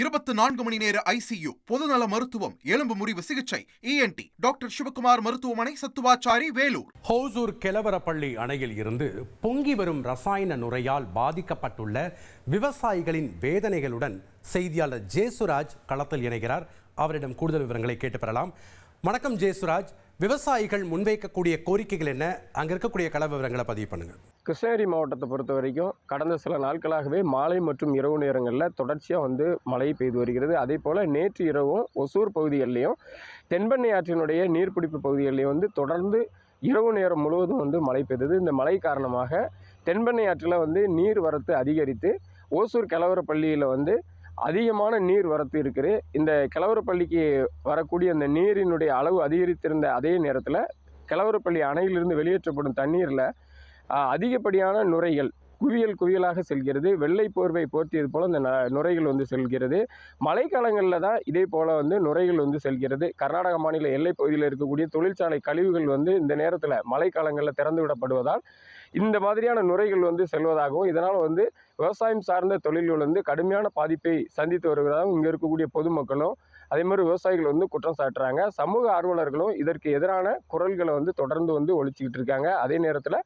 இருபத்தி நான்கு மணி நேர ஐசியு பொதுநல மருத்துவம் எலும்பு முறிவு சிகிச்சை இஎன்டி டாக்டர் சிவகுமார் மருத்துவமனை சத்துவாச்சாரி வேலூர். ஹோசூர் கெலவரப்பள்ளி அணையில் இருந்து பொங்கி வரும் ரசாயன நுரையால் பாதிக்கப்பட்டுள்ள விவசாயிகளின் வேதனைகளுடன் செய்தியாளர் ஜேசுராஜ் களத்தில் இணைகிறார். அவரிடம் கூடுதல் விவரங்களை கேட்டு பெறலாம். வணக்கம் ஜேசுராஜ். விவசாயிகள் முன்வைக்கக்கூடிய கோரிக்கைகள் என்ன? அங்க இருக்கக்கூடிய கள விவரங்களை பதிவு பண்ணுங்க. கிருஷ்ணகிரி மாவட்டத்தை பொறுத்த வரைக்கும் கடந்த சில நாட்களாகவே மாலை மற்றும் இரவு நேரங்களில் தொடர்ச்சியாக வந்து மழை பெய்து வருகிறது. அதே போல் நேற்று இரவும் ஒசூர் பகுதிகளிலையும் தென்பெண்ணை ஆற்றினுடைய நீர்பிடிப்பு பகுதிகளிலையும் வந்து தொடர்ந்து இரவு நேரம் முழுவதும் வந்து மழை பெய்தது. இந்த மழை காரணமாக தென்பெண்ணை ஆற்றில் வந்து நீர் வரத்து அதிகரித்து ஓசூர் கிழவரப்பள்ளியில் வந்து அதிகமான நீர் வரத்து இருக்குது. இந்த கிழவரப்பள்ளிக்கு வரக்கூடிய அந்த நீரினுடைய அளவு அதிகரித்திருந்த அதே நேரத்தில் கிழவரப்பள்ளி அணையிலிருந்து வெளியேற்றப்படும் தண்ணீரில் அதிகப்படியான நுரைகள். குவியல் குவியலாக செல்கிறது. வெள்ளை போர்வை போர்த்தியது போல் இந்த ந- நுரைகள் வந்து செல்கிறது. மழைக்காலங்களில் தான் இதே போல் வந்து நுரைகள் வந்து செல்கிறது. கர்நாடக மாநில எல்லை பகுதியில் இருக்கக்கூடிய தொழிற்சாலை கழிவுகள் வந்து இந்த நேரத்தில் மழைக்காலங்களில் திறந்து விடப்படுவதால் இந்த மாதிரியான நுரைகள் வந்து செல்வதாகவும் இதனால் வந்து விவசாயம் சார்ந்த தொழில்கள் வந்து கடுமையான பாதிப்பை சந்தித்து வருவதாகவும் இங்கே இருக்கக்கூடிய பொதுமக்களும் அதே மாதிரி விவசாயிகள் வந்து குற்றம் சாட்டுறாங்க. சமூக ஆர்வலர்களும் இதற்கு எதிரான குரல்களை வந்து தொடர்ந்து வந்து ஒழிச்சிக்கிட்டு இருக்காங்க. அதே நேரத்தில்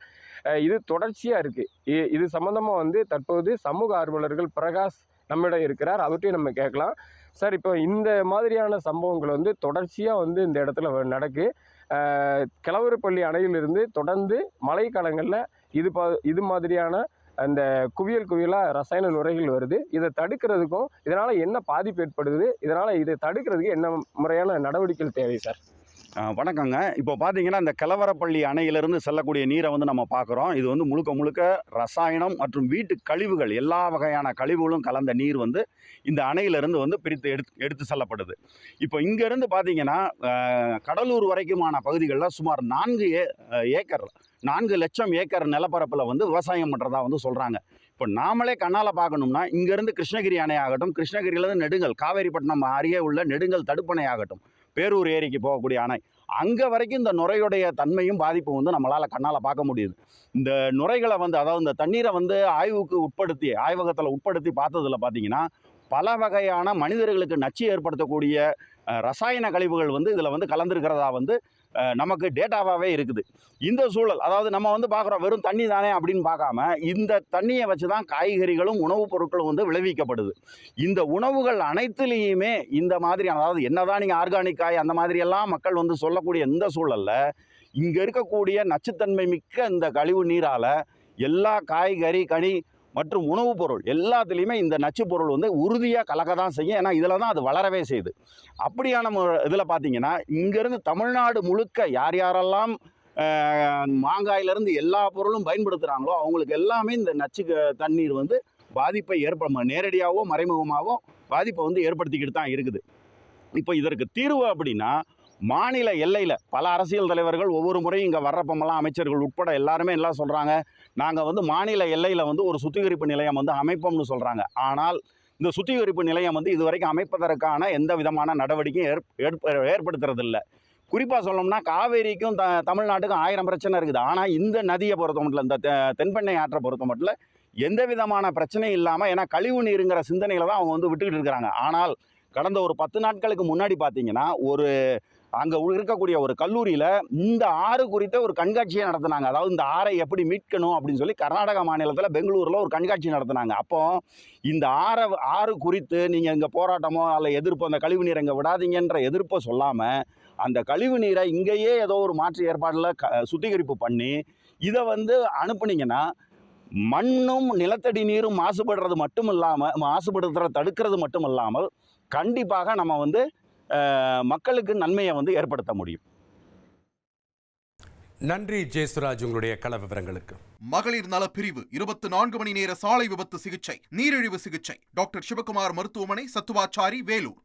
இது தொடர்ச்சியாக இருக்குது இது சம்மந்தமாக வந்து தற்போது சமூக ஆர்வலர்கள் பிரகாஷ் நம்மிடம் இருக்கிறார். அவர்கிட்டையும் நம்ம கேட்கலாம். சார் இப்போ இந்த மாதிரியான சம்பவங்கள் வந்து தொடர்ச்சியாக வந்து இந்த இடத்துல நடக்கு. கிழவரப்பள்ளி அணையிலிருந்து தொடர்ந்து மழைக்காலங்களில் இது பா இது மாதிரியான அந்த குவியல் குவியலாக ரசாயன நுரைகள் வருது. இதை தடுக்கிறதுக்கும் இதனால் என்ன பாதிப்பு ஏற்படுது? இதனால் இதை தடுக்கிறதுக்கு என்ன முறையான நடவடிக்கைகள் தேவை சார்? வணக்கங்க. இப்போ பார்த்தீங்கன்னா இந்த கிளவரப்பள்ளி அணையிலிருந்து செல்லக்கூடிய நீரை வந்து நம்ம பார்க்குறோம் இது வந்து முழுக்க முழுக்க ரசாயனம் மற்றும் வீட்டு கழிவுகள் எல்லா வகையான கழிவுகளும் கலந்த நீர் வந்து இந்த அணையிலிருந்து வந்து பிரித்து எடுத்து எடுத்து செல்லப்படுது. இப்போ இங்கேருந்து பார்த்தீங்கன்னா கடலூர் வரைக்குமான பகுதிகளில் சுமார் நான்கு ஏ ஏக்கர் நான்கு லட்சம் ஏக்கர் நிலப்பரப்பில் வந்து விவசாயம் பண்ணுறதா வந்து சொல்கிறாங்க இப்போ நாமளே கண்ணால் பார்க்கணும்னா இங்கேருந்து கிருஷ்ணகிரி அணை ஆகட்டும் கிருஷ்ணகிரியிலேருந்து நெடுங்கல் காவேரிப்பட்டினம் அருகே உள்ள நெடுங்கல் தடுப்பணை ஆகட்டும் பேரூர் ஏரிக்கு போகக்கூடிய அணை அங்கே வரைக்கும் இந்த நுரையுடைய தன்மையும் பாதிப்பும் வந்து நம்மளால் கண்ணால் பார்க்க முடியுது. இந்த நுரைகளை வந்து அதாவது இந்த தண்ணீரை வந்து ஆய்வுக்கு உட்படுத்தி ஆய்வகத்தில் உட்படுத்தி பார்த்ததில் பார்த்தீங்கன்னா பல வகையான மனிதர்களுக்கு நச்சு ஏற்படுத்தக்கூடிய ரசாயன கழிவுகள் வந்து இதில் வந்து கலந்துருக்கிறதா வந்து நமக்கு டேட்டாவாகவே இருக்குது. இந்த சூழல் அதாவது நம்ம வந்து பார்க்குறோம் வெறும் தண்ணி தானே அப்படின்னு பார்க்காம இந்த தண்ணியை வச்சு தான் காய்கறிகளும் உணவுப் பொருட்களும் வந்து விளைவிக்கப்படுது. இந்த உணவுகள் அனைத்துலேயுமே இந்த மாதிரி அதாவது என்னதான் நீங்கள் ஆர்கானிக் காய் அந்த மாதிரியெல்லாம் மக்கள் வந்து சொல்லக்கூடிய இந்த சூழல்ல இங்கே இருக்கக்கூடிய நச்சுத்தன்மை மிக்க இந்த கழிவு நீரால் எல்லா காய்கறி கனி மற்றும் உணவுப் பொருள் எல்லாத்துலேயுமே இந்த நச்சு பொருள் வந்து உறுதியாக கலக்க தான் செய்யும். ஏன்னா இதில் தான் அது வளரவே செய்யுது. அப்படியான இதில் பார்த்தீங்கன்னா இங்கேருந்து தமிழ்நாடு முழுக்க யார் யாரெல்லாம் மாங்காயிலேருந்து மாங்காயிலிருந்து எல்லா பொருளும் பயன்படுத்துகிறாங்களோ அவங்களுக்கு எல்லாமே இந்த நச்சு தண்ணீர் வந்து பாதிப்பை ஏற்பட நேரடியாகவோ மறைமுகமாகவோ பாதிப்பை வந்து ஏற்படுத்திக்கிட்டு தான் இருக்குது. இப்போ இதற்கு தீர்வு அப்படின்னா மாநில எல்லையில் பல அரசியல் தலைவர்கள் ஒவ்வொரு முறையும் இங்கே வர்றப்பமெல்லாம் அமைச்சர்கள் உட்பட எல்லாருமே எல்லாம் சொல்கிறாங்க நாங்கள் வந்து மாநில எல்லையில் வந்து ஒரு சுத்திகரிப்பு நிலையம் வந்து அமைப்போம்னு சொல்கிறாங்க ஆனால் இந்த சுத்திகரிப்பு நிலையம் வந்து இதுவரைக்கும் அமைப்பதற்கான எந்த விதமான நடவடிக்கையும் ஏற் ஏற்ப- ஏற்படுத்துறதில்லை. குறிப்பாக சொல்லணும்னா காவேரிக்கும் த தமிழ்நாட்டுக்கும் ஆயிரம் பிரச்சனை இருக்குது. ஆனால் இந்த நதியை பொறுத்த மட்டும் இந்த தெ- தென்பெண்ணை ஆற்றை பொறுத்த மட்டும் எந்த விதமான பிரச்சனையும் இல்லாமல் ஏன்னா கழிவு நீருங்கிற சிந்தனையில் தான் அவங்க வந்து விட்டுக்கிட்டு இருக்கிறாங்க. ஆனால் கடந்த ஒரு பத்து நாட்களுக்கு முன்னாடி பார்த்தீங்கன்னா ஒரு அங்கே இருக்கக்கூடிய ஒரு கல்லூரியில் இந்த ஆறு குறித்த ஒரு கண்காட்சியை நடத்தினாங்க. அதாவது இந்த ஆறை எப்படி மீட்கணும் அப்படின்னு சொல்லி கர்நாடகா மாநிலத்தில் பெங்களூரில் ஒரு கண்காட்சி நடத்துனாங்க. அப்போ இந்த ஆறை ஆறு குறித்து நீங்கள் இங்கே போராட்டமோ அல்ல எதிர்ப்பு அந்த கழிவு நீரை இங்கே விடாதீங்கன்ற எதிர்ப்பை சொல்லாமல் அந்த கழிவு நீரை இங்கேயே ஏதோ ஒரு மாற்று ஏற்பாடில் க சுத்திகரிப்பு பண்ணி இதை வந்து அனுப்புனீங்கன்னா மண்ணும் நிலத்தடி நீரும் மாசுபடுறது மட்டும் இல்லாமல் மாசுபடுத்துறத தடுக்கிறது மட்டும் இல்லாமல் கண்டிப்பாக நம்ம வந்து மக்களுக்கு நன்மையை வந்து ஏற்படுத்த முடியும். நன்றி ஜேசுராஜ் உங்களுடைய கள விவரங்களுக்கு. மகளிர் நல பிரிவு இருபத்தி நான்கு மணி நேர சாலை விபத்து சிகிச்சை நீரிழிவு சிகிச்சை. டாக்டர் சிவகுமார் மருத்துவமனை சத்துவாச்சாரி வேலூர்.